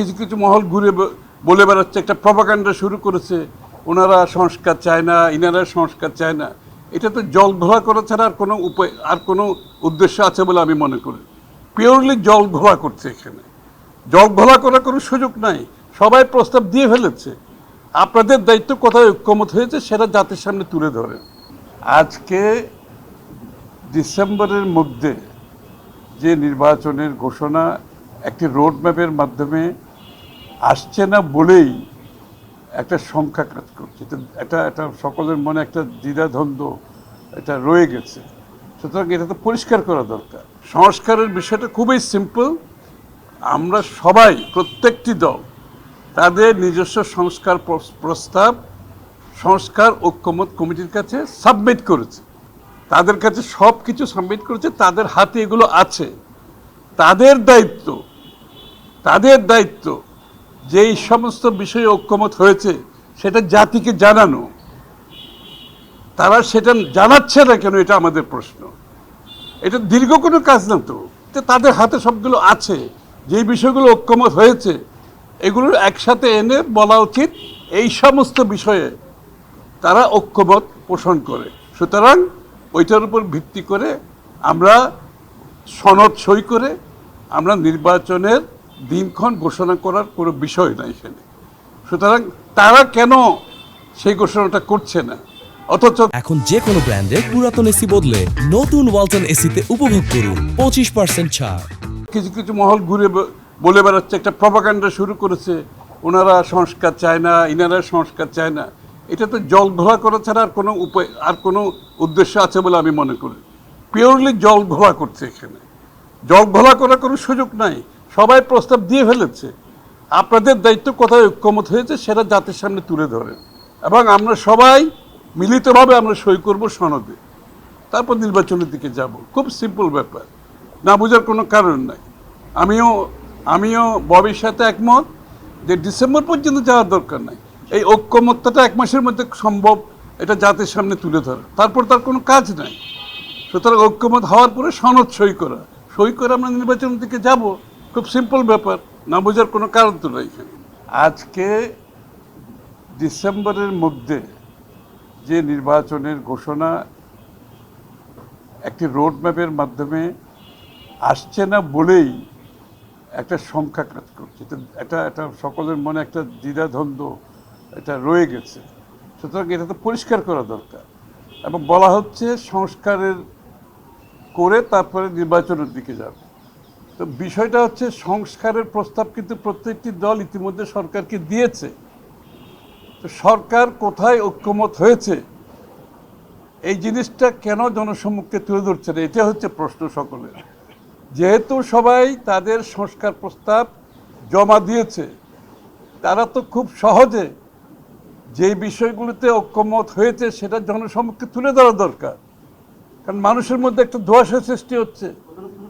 কিছু কিছু মহল ঘুরে বলে বেড়াচ্ছে, একটা প্রপাগান্ডা শুরু করেছে, ওনারা সংস্কার চায় না, ইনারা সংস্কার চায় না। এটা তো জল ঘোলা করা ছাড়া আর কোনো উপায়, আর কোনো উদ্দেশ্য আছে বলে আমি মনে করি। পিওরলি জল ঘোলা করছে এখানে। জল ঘোলা করার কোনো সুযোগ নাই। সবাই প্রস্তাব দিয়ে ফেলেছে। আপনাদের দায়িত্ব কোথায় ঐক্যমত হয়েছে সেটা জাতির সামনে তুলে ধরেন আজকে ডিসেম্বরের মধ্যে যে নির্বাচনের ঘোষণা, একটি রোড ম্যাপের মাধ্যমে আসছে না বলেই একটা সংখ্যা কাজ করছে। এটা এটা এটা সকলের মনে একটা দ্বিধাদ্বন্দ্ব এটা রয়ে গেছে। সুতরাং এটা তো পরিষ্কার করা দরকার। সংস্কারের বিষয়টা খুবই সিম্পল আমরা সবাই, প্রত্যেকটি দল, তাদের নিজস্ব সংস্কার প্রস- প্রস্তাব, সংস্কার ঐক্যমত কমিটির কাছে সাবমিট করেছে। তাদের কাছে সব কিছু সাবমিট করেছে, তাদের হাতে এগুলো আছে। তাদের দায়িত্ব তাদের দায়িত্ব যে এই সমস্ত বিষয়ে ঐক্যমত হয়েছে, সেটা জাতিকে জানানো। তারা সেটা জানাচ্ছে না কেন, এটা আমাদের প্রশ্ন। এটা দীর্ঘ কোনো কাজ না তো। তাদের হাতে সবগুলো আছে। যে বিষয়গুলো ঐক্যমত হয়েছে এগুলো একসাথে এনে বলা উচিত, এই সমস্ত বিষয়ে তারা ঐক্যমত পোষণ করে। সুতরাং ওইটার উপর ভিত্তি করে আমরা সনদ সই করে আমরা নির্বাচনের দিনক্ষণ ঘোষণা করার কোনো বিষয় নাই এখানে। সুতরাং তারা কেন সেই ঘোষণাটা করছে না? অথচ এখন যে কোনো ব্র্যান্ডের পুরাতন এসি বদলে নতুন ওয়ালটন এসিতে উপভোগ করুন পঁচিশ পার্সেন্ট ছাড়। কিছু কিছু মহল ঘুরে বলে বেড়াচ্ছে একটা প্রপাগান্ডা শুরু করেছে ওনারা সংস্কার চায় না ইনারা সংস্কার চায় না। এটা তো জল ঘোলা করা ছাড়া আর কোনো উপায় আর কোনো উদ্দেশ্য আছে বলে আমি মনে করি। পিওরলি জল ঘোলা করছে এখানে। জল ঘোলা করার কোনো সুযোগ নাই। সবাই প্রস্তাব দিয়ে ফেলেছে। আপনাদের দায়িত্ব কোথায় ঐক্যমত হয়েছে সেটা জাতির সামনে তুলে ধরেন এবং আমরা সবাই মিলিতভাবে আমরা সই করব সনদে। তারপর নির্বাচনের দিকে যাব। খুব সিম্পল ব্যাপার। না বোঝার কোনো কারণ নাই। আমিও আমিও ববির সাথে একমত যে ডিসেম্বর পর্যন্ত যাওয়ার দরকার নাই। এই ঐক্যমত্যটা এক মাসের মধ্যে সম্ভব, এটা জাতির সামনে তুলে ধরা। তারপর তার কোনো কাজ নাই। সুতরাং ঐক্যমত হওয়ার পরে সনদ সই করা। সই করে আমরা নির্বাচনের দিকে যাব। খুব সিম্পল ব্যাপার, না বোঝার কোনো কারণ তো নাই। আজকে ডিসেম্বরের মধ্যে যে নির্বাচনের ঘোষণা একটি রোড ম্যাপের মাধ্যমে আসছে না বলেই একটা সংখ্যা কাজ করছে। এটা এটা সকলের মনে একটা দ্বিধাদ্বন্দ্ব এটা রয়ে গেছে। সুতরাং এটা তো পরিষ্কার করা দরকার। এবং বলা হচ্ছে সংস্কারের করে তারপরে নির্বাচনের দিকে যাবে। তো বিষয়টা হচ্ছে সংস্কারের প্রস্তাব কিন্তু প্রত্যেকটি দল ইতিমধ্যে সরকারকে দিয়েছে। তো সরকার কোথায় ঐক্যমত হয়েছে? এই জিনিসটা কেন জনসম্মুখে তুলে ধরছে না? এটা হচ্ছে প্রশ্ন সকলের। যেহেতু সবাই তাদের সংস্কার প্রস্তাব জমা দিয়েছে, তারা তো খুব সহজে যে বিষয়গুলোতে ঐক্যমত হয়েছে সেটা জনসম্মুখে তুলে ধরা দরকার। কারণ মানুষের মধ্যে একটা ধোয়াশা সৃষ্টি হচ্ছে।